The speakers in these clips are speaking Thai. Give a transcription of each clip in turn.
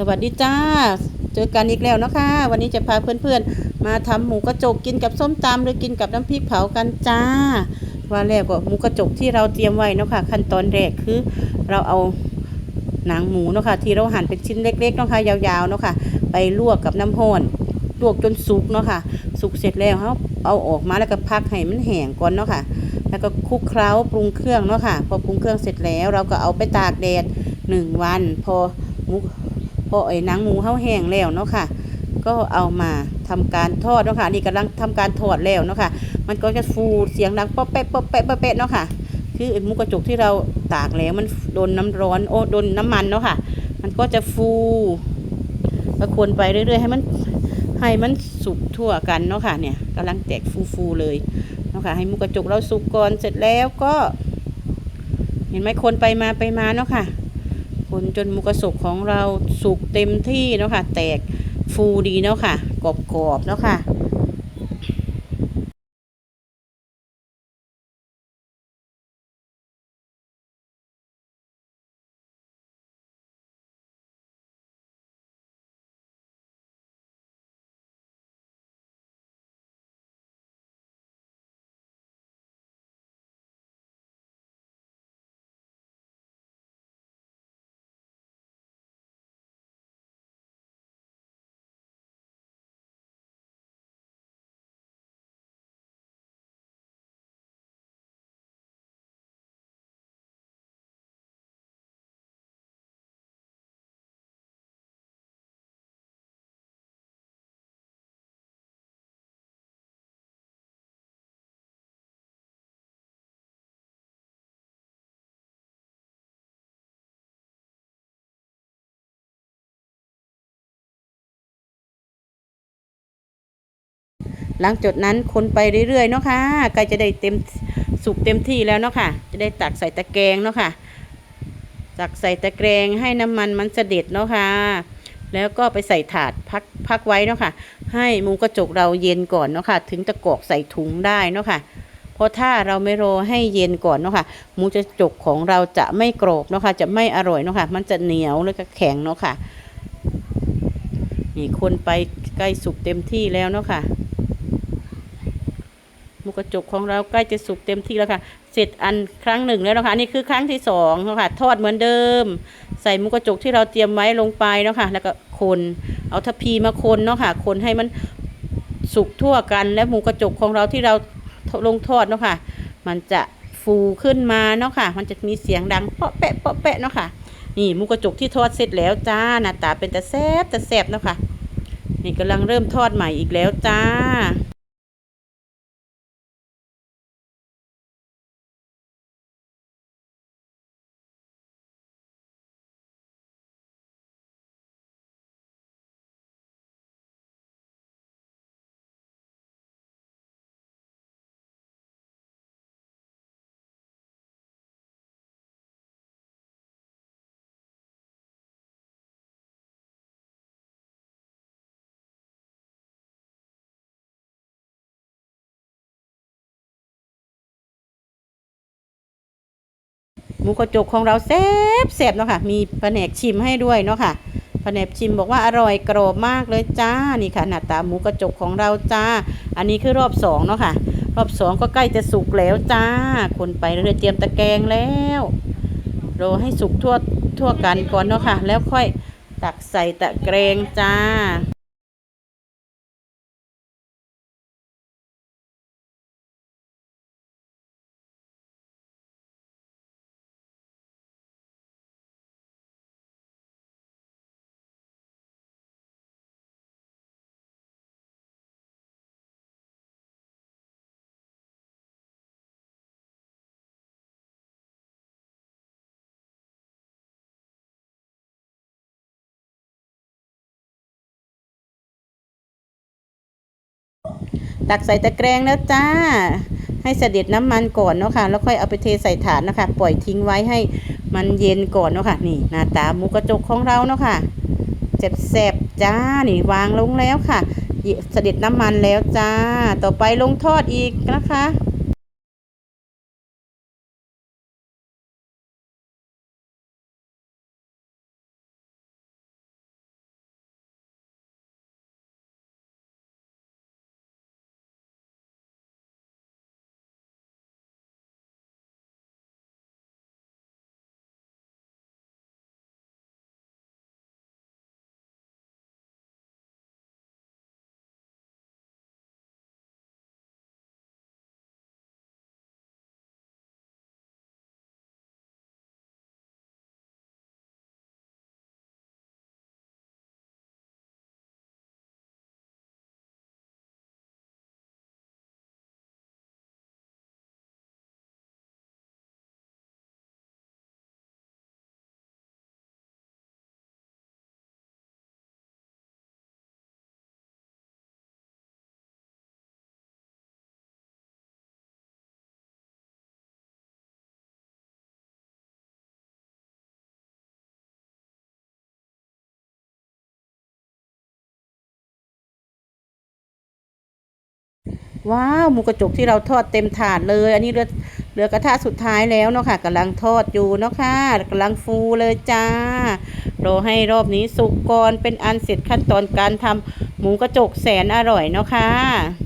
สวัสดีจ้า เจอกันอีกแล้วนะคะ วันนี้จะพาเพื่อนๆ มาทำหมูกระจกกินกับส้มตำหรือกินกับน้ำพริกเผากันจ้า ว่าแรกก็หมูกระจกที่เราเตรียมไว้นะคะขั้นตอนแรกคือเราเอาหนังหมูนะคะที่เราหั่นเป็นชิ้นเล็กๆนะคะยาวๆนะคะไปลวกกับน้ำร้อนลวกจนสุกเนาะค่ะ สุกเสร็จแล้วเราเอาออกมาแล้วก็พักให้มันแห้งก่อนเนาะค่ะ แล้วก็คลุกเคล้าปรุงเครื่องเนาะค่ะ พอปรุงเครื่องเสร็จแล้ว เราก็เอาไปตากแดดหนึ่งวัน พอหมู อไอ้นังหมูเฮาแห้งแล้วเนาะค่ะ ก็เอามาทำการทอดเนาะค่ะนี่กำลังทำการทอดแล้วเนาะค่ะ มันก็จะฟูเสียงดังป๊อปแป๊ะป๊อปแป๊ะป๊อปแป๊ะเนาะค่ะ คือไอ้มูกระจกที่เราตากแล้วมันโดนน้ำร้อนโอ้โดนน้ำมันเนาะค่ะ มันก็จะฟูก็ควรไปเรื่อยๆ ให้มันให้มันสุกทั่วกันเนาะค่ะเนี่ยกำลังแตกฟูๆเลยเนาะค่ะให้มูกระจกเราสุกก่อนเสร็จแล้วก็ เห็นไหมคนไปมาไปมาเนาะค่ะ นจนมูกสุกของเราสุกเต็มที่เนาะค่ะ แตกฟูดีเนาะค่ะกรอบๆเนาะค่ะ หลังจากนั้นคนไปเรื่อยๆเนาะค่ะใกล้จะได้เต็มสุกเต็มที่แล้วเนาะค่ะ จะได้ตักใส่ตะแกรงเนาะค่ะ ตักใส่ตะแกรงให้น้ำมันมันเสด็จเนาะค่ะแล้วก็ไปใส่ถาดพักพักไว้เนาะค่ะ ให้มูกระจกเราเย็นก่อนเนาะค่ะ ถึงจะกอกใส่ถุงได้เนาะค่ะเพราะถ้าเราไม่รอให้เย็นก่อนเนาะค่ะหมูกระจกของเราจะไม่กรอบเนาะค่ะ จะไม่อร่อยเนาะค่ะ มันจะเหนียวแล้วก็แข็งเนาะค่ะนี่คนไปใกล้สุกเต็มที่แล้วเนาะค่ะ มูกระจกของเราใกล้จะสุกเต็มที่แล้วค่ะ เสร็จอันครั้งหนึ่งแล้วนะคะนนี้คือครั้งที่สองแล้วค่ะทอดเหมือนเดิม ใส่มูกระจกที่เราเตรียมไว้ลงไปเนาะค่ะแล้วก็คนเอาทัพพีมาคนเนาะค่ะ คนให้มันสุกทั่วกันและหมูกระจกของเราที่เราลงทอดเนาะค่ะ มันจะฟูขึ้นมาเนาะค่ะ มันจะมีเสียงดังเปาะแปะเปาะแปะเนาะค่ะ นี่หมูกระจกที่ทอดเสร็จแล้วจ้าหน้าตาเป็นตะแซบตะแซบเนาะค่ะ นี่กำลังเริ่มทอดใหม่อีกแล้วจ้า มูกระจกของเราแซ่บแซ่บเนาะค่ะ มีแผนกชิมให้ด้วยเนาะค่ะแผนกชิมบอกว่าอร่อยกรอบมากเลยจ้า นี่ค่ะหน้าตาหมูกระจกของเราจ้า อันนี้คือรอบสองเนาะค่ะ รอบสองก็ใกล้จะสุกแล้วจ้า คนไปเรื่อยเตรียมตะแกรงแล้วรอให้สุกทั่วทั่วกันก่อนเนาะค่ะ แล้วค่อยตักใส่ตะแกรงจ้า ตักใส่ตะแกรงแล้วจ้า ให้เสด็จน้ำมันก่อนเนาะค่ะ แล้วค่อยเอาไปเทใส่ถาดนะคะ ปล่อยทิ้งไว้ให้มันเย็นก่อนเนาะค่ะ นี่หน้าตาหมูกระจกของเราเนาะค่ะแซ่บๆจ้า นี่วางลงแล้วค่ะ เสด็จน้ำมันแล้วจ้า ต่อไปลงทอดอีกนะคะ ว้าวหมูกระจกที่เราทอดเต็มถาดเลย อันนี้เหลือเหลือกระทะสุดท้ายแล้วเนาะค่ะกำลังทอดอยู่เนาะค่ะกำลังฟูเลยจ้ารอให้รอบนี้สุกก่อนเป็นอันเสร็จขั้นตอนการทำหมูกระจกแสนอร่อยเนาะค่ะ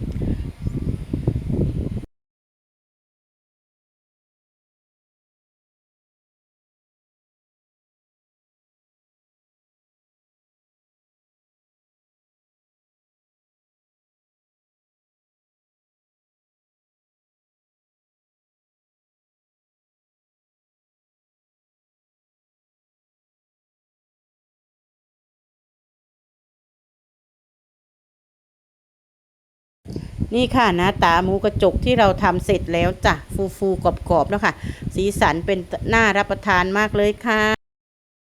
นี่ค่ะหน้าตาหมูกระจกที่เราทำเสร็จแล้วจ้ะฟูฟูๆกรอบๆแล้วค่ะ สีสันเป็นน่ารับประทานมากเลยค่ะ